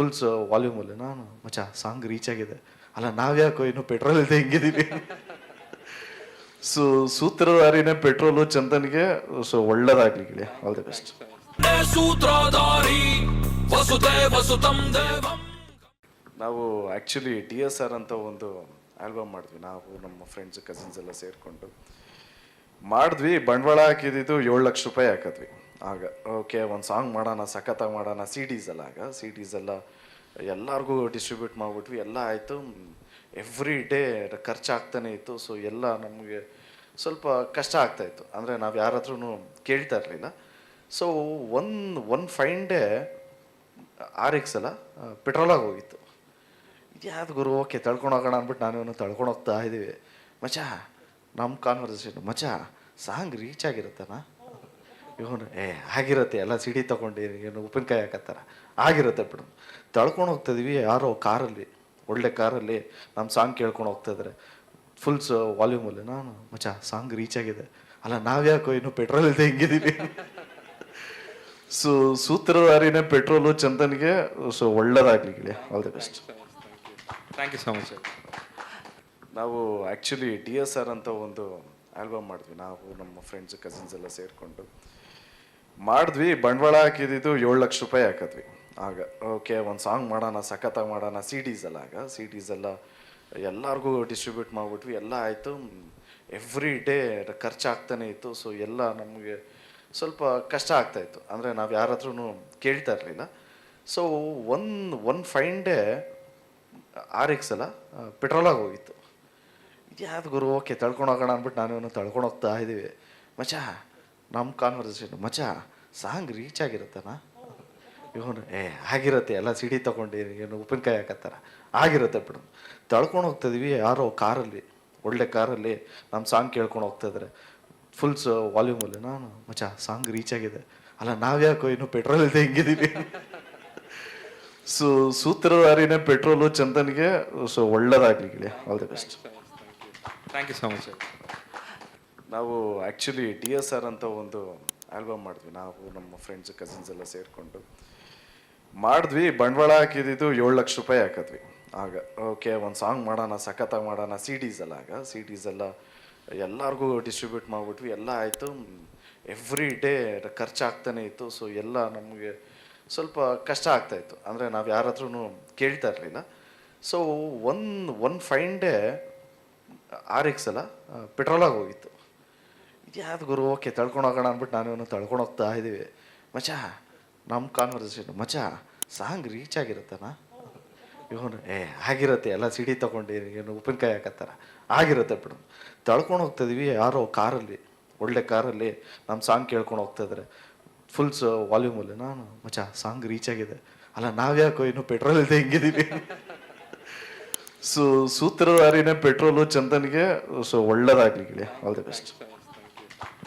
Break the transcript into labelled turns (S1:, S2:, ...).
S1: Full ವಾಲ್ಯೂಮಲ್ಲಿ ನಾನು ಮಚ್ಚ song reach ಆಗಿದೆ. ಅಲ್ಲ ನಾವ್ಯಾಕೋ ಇನ್ನು ಪೆಟ್ರೋಲ್ ಇದೆ ಹಿಂಗಿದೀವಿ? ಸೊ ಸೂತ್ರಧಾರಿನೇ ಪೆಟ್ರೋಲು ಚಂದನ್ಗೆ ಸೊ ಒಳ್ಳೇದಾಗ್ಲಿ ಗಿಳಿ. ಆಲ್ ದಿ ಬೆಸ್ಟ್ ನಾವು ಆ್ಯಕ್ಚುಲಿ ಡಿ ಎಸ್ ಆರ್ ಅಂತ ಒಂದು ಆಲ್ಬಮ್ ಮಾಡಿದ್ವಿ. ನಾವು ನಮ್ಮ ಫ್ರೆಂಡ್ಸ್ ಕಸಿನ್ಸ್ ಎಲ್ಲ ಸೇರಿಕೊಂಡು. ಮಾಡಿದ್ವಿ ಬಂಡವಾಳ ಹಾಕಿದ್ದು ಏಳು ಲಕ್ಷ ರೂಪಾಯಿ ಹಾಕಿದ್ವಿ. ಆಗ ಓಕೆ ಒಂದು ಸಾಂಗ್ ಮಾಡೋಣ, ಸಖತ್ತಾಗಿ ಮಾಡೋಣ ಸಿ ಡೀಸ್ ಎಲ್ಲ ಆಗ ಸಿ ಡೀಸ್ ಎಲ್ಲ ಎಲ್ಲರಿಗೂ ಡಿಸ್ಟ್ರಿಬ್ಯೂಟ್ ಮಾಡಿಬಿಟ್ವಿ, ಎಲ್ಲ ಆಯಿತು. ಎವ್ರಿ ಡೇ ಖರ್ಚಾಗ್ತಾನೆ ಇತ್ತು ಸೊ ಎಲ್ಲ ನಮಗೆ ಸ್ವಲ್ಪ ಕಷ್ಟ ಆಗ್ತಾಯಿತ್ತು ಅಂದರೆ ನಾವು ಯಾರ ಕೇಳ್ತಾ ಇರಲಿಲ್ಲ. So one one fine day R X ಅಲ್ಲ ಪೆಟ್ರೋಲಾಗಿ ಹೋಗಿತ್ತು. ಇದ್ಯಾವ್ದು ಗುರು ಓಕೆ ತಳ್ಕೊಂಡು ಹೋಗೋಣ ಅಂದ್ಬಿಟ್ಟು ನಾನು ತಳ್ಕೊಂಡು ಹೋಗ್ತಾ ಇದ್ದೀವಿ ಮಚಾ ನಮ್ಮ ಕಾನ್ವರ್ಸೇಷನ್ ಮಚಾ ಸಾಂಗ್ ರೀಚ್ ಆಗಿರುತ್ತನ? ಇವನು ಏ ಆಗಿರುತ್ತೆ ಎಲ್ಲ ಸಿಡಿ ತೊಗೊಂಡು ಏನು ಉಪ್ಪಿನಕಾಯಿ ಹಾಕತ್ತಾರ? ಆಗಿರುತ್ತೆ ಬಿಡು. ತಳ್ಕೊಂಡು ಹೋಗ್ತಿದ್ವಿ ಯಾರೋ ಕಾರಲ್ಲಿ ಒಳ್ಳೆ ಕಾರಲ್ಲಿ ನಮ್ಮ ಸಾಂಗ್ ಕೇಳ್ಕೊಂಡು ಹೋಗ್ತಾ ಫುಲ್ಸ್ ಫುಲ್ ವಾಲ್ಯೂಮಲ್ಲಿ ನಾನು ಮಚ ಸಾಂಗ್ ರೀಚ್ ಆಗಿದೆ. ಅಲ್ಲ ನಾವ್ಯಾಕೋ ಇನ್ನು ಪೆಟ್ರೋಲ್ ಇಲ್ಲದೆ ಹಿಂಗಿದೀವಿ. ಸೊ ಸೂತ್ರಧಾರಿನೇ ಪೆಟ್ರೋಲು ಚಂದನ್ಗೆ ಸೊ ಒಳ್ಳೇದಾಗಲಿ ಗಿಳಿ. All the best
S2: thank you so much
S1: ನಾವು ಆ್ಯಕ್ಚುಲಿ ಡಿ ಎಸ್ ಆರ್ ಅಂತ ಒಂದು ಆಲ್ಬಮ್ ಮಾಡಿದ್ವಿ. ನಾವು ನಮ್ಮ ಫ್ರೆಂಡ್ಸ್ ಕಸಿನ್ಸ್ ಎಲ್ಲ ಸೇರಿಕೊಂಡು. ಮಾಡಿದ್ವಿ, ಬಂಡವಾಳ ಹಾಕಿದ್ದು ಏಳು ಲಕ್ಷ ರೂಪಾಯಿ ಹಾಕಿದ್ವಿ. ಆಗ, ಓಕೆ, ಒಂದು ಸಾಂಗ್ ಮಾಡೋಣ, ಸಖತ್ತಾಗಿ ಮಾಡೋಣ ಸಿ ಡೀಸ್ ಎಲ್ಲ ಆಗ ಸಿ ಡೀಸ್ ಎಲ್ಲ ಎಲ್ಲರಿಗೂ ಡಿಸ್ಟ್ರಿಬ್ಯೂಟ್ ಮಾಡಿಬಿಟ್ವಿ, ಎಲ್ಲ ಆಯಿತು. ಎವ್ರಿ ಡೇ ಖರ್ಚಾಗ್ತಾನೆ ಇತ್ತು ಸೊ ಎಲ್ಲ ನಮಗೆ ಸ್ವಲ್ಪ ಕಷ್ಟ ಆಗ್ತಾಯಿತ್ತು ಅಂದರೆ ನಾವು ಯಾರ ಹತ್ರನೂ ಕೇಳ್ತಾ ಇರಲಿಲ್ಲ. So one one fine day R X ಅಲ್ಲ ಪೆಟ್ರೋಲಾಗಿ ಹೋಗಿತ್ತು. ಇದ್ಯಾವ್ದು ಗುರು, ಓಕೆ, ತಳ್ಕೊಂಡು ಹೋಗೋಣ ಅಂದ್ಬಿಟ್ಟು ನಾನು ತಳ್ಕೊಂಡು ಹೋಗ್ತಾ ಇದ್ದೀವಿ ಮಚ ನಮ್ಮ ಕಾನ್ವರ್ಸೇಷನ್ ಮಚ ಸಾಂಗ್ ರೀಚ್ ಆಗಿರುತ್ತನ? ಇವನು, ಏ, ಆಗಿರುತ್ತೆ, ಎಲ್ಲ ಸಿಡಿ ತೊಗೊಂಡು ಏನು ಉಪ್ಪಿನಕಾಯಿ ಹಾಕತ್ತಾರ. ಆಗಿರುತ್ತೆ ಬಿಡು. ತಳ್ಕೊಂಡು ಹೋಗ್ತಿದ್ವಿ, ಯಾರೋ ಕಾರಲ್ಲಿ, ಒಳ್ಳೆ ಕಾರಲ್ಲಿ ನಮ್ಮ ಸಾಂಗ್ ಕೇಳ್ಕೊಂಡು ಹೋಗ್ತಿದ್ರೆ. ಫುಲ್ ವಾಲ್ಯೂಮಲ್ಲಿ ನಾನು ಮಚ ಸಾಂಗ್ ರೀಚ್ ಆಗಿದೆ. ಅಲ್ಲ, ನಾವ್ಯಾಕೋ ಇನ್ನು ಪೆಟ್ರೋಲ್ ಇಲ್ಲದೆ ಹಿಂಗಿದೀವಿ? ಸೊ ಸೂತ್ರಧಾರಿನೇ ಪೆಟ್ರೋಲು ಚಂದನಿಗೆ, ಸೊ ಒಳ್ಳೇದಾಗಲಿ all the best
S2: thank you so much
S1: ನಾವು ಆ್ಯಕ್ಚುಲಿ ಡಿ ಎಸ್ ಆರ್ ಅಂತ ಒಂದು ಆಲ್ಬಮ್ ಮಾಡಿದ್ವಿ. ನಾವು ನಮ್ಮ ಫ್ರೆಂಡ್ಸ್ ಕಸಿನ್ಸ್ ಎಲ್ಲ ಸೇರಿಕೊಂಡು. ಮಾಡಿದ್ವಿ, ಬಂಡವಾಳ ಹಾಕಿದ್ದು ಏಳು ಲಕ್ಷ ರೂಪಾಯಿ ಹಾಕಿದ್ವಿ. ಆಗ ಓಕೆ ಒಂದು ಸಾಂಗ್ ಮಾಡೋಣ, ಸಖತ್ತಾಗಿ ಮಾಡೋಣ ಸಿ ಡೀಸ್ ಎಲ್ಲ ಆಗ. ಸಿ ಡೀಸ್ ಎಲ್ಲ ಎಲ್ಲರಿಗೂ ಡಿಸ್ಟ್ರಿಬ್ಯೂಟ್ ಮಾಡಿಬಿಟ್ವಿ. ಎಲ್ಲ ಆಯಿತು. ಎವ್ರಿ ಡೇ ಖರ್ಚಾಗ್ತಾನೆ ಇತ್ತು. ಸೊ ಎಲ್ಲ ನಮಗೆ ಸ್ವಲ್ಪ ಕಷ್ಟ ಆಗ್ತಾಯಿತ್ತು ಅಂದರೆ ನಾವು ಯಾರ ಕೇಳ್ತಾ ಇರಲಿಲ್ಲ. So one one fine day R X ಅಲ್ಲ ಪೆಟ್ರೋಲಾಗಿ ಹೋಗಿತ್ತು. ಇದ್ಯಾವ್ದು ಗುರು? ಓಕೆ, ತಳ್ಕೊಂಡು ಹೋಗೋಣ ಅಂದ್ಬಿಟ್ಟು ನಾನು ತಳ್ಕೊಂಡು ಹೋಗ್ತಾ ಇದ್ದೀವಿ ಮಚ ನಮ್ಮ ಕಾನ್ವರ್ಸೇಷನ್ ಮಚ ಸಾಂಗ್ ರೀಚ್ ಆಗಿರುತ್ತನ? ಇವನು, ಏ, ಆಗಿರುತ್ತೆ, ಎಲ್ಲ ಸಿಡಿ ತೊಗೊಂಡು ಏನು ಉಪ್ಪಿನಕಾಯಿ ಹಾಕತ್ತಾರ. ಆಗಿರುತ್ತೆ ಬಿಡು. ತಳ್ಕೊಂಡು ಹೋಗ್ತಿದ್ವಿ ಯಾರೋ ಕಾರಲ್ಲಿ, ಒಳ್ಳೆ ಕಾರಲ್ಲಿ ನಮ್ಮ ಸಾಂಗ್ ಕೇಳ್ಕೊಂಡು ಹೋಗ್ತಾ ಫುಲ್ ಫುಲ್ ವಾಲ್ಯೂಮಲ್ಲಿ ನಾನು ಮಚ ಸಾಂಗ್ ರೀಚ್ ಆಗಿದೆ. ಅಲ್ಲ, ನಾವ್ಯಾಕೋ ಇನ್ನು ಪೆಟ್ರೋಲ್ ಇದೆ ಹಿಂಗಿದೀವಿ? ಸೊ ಸೂತ್ರಧಾರಿನೇ ಪೆಟ್ರೋಲು ಚಂದನಿಗೆ, ಸೊ ಒಳ್ಳೇದಾಗಲಿ all the best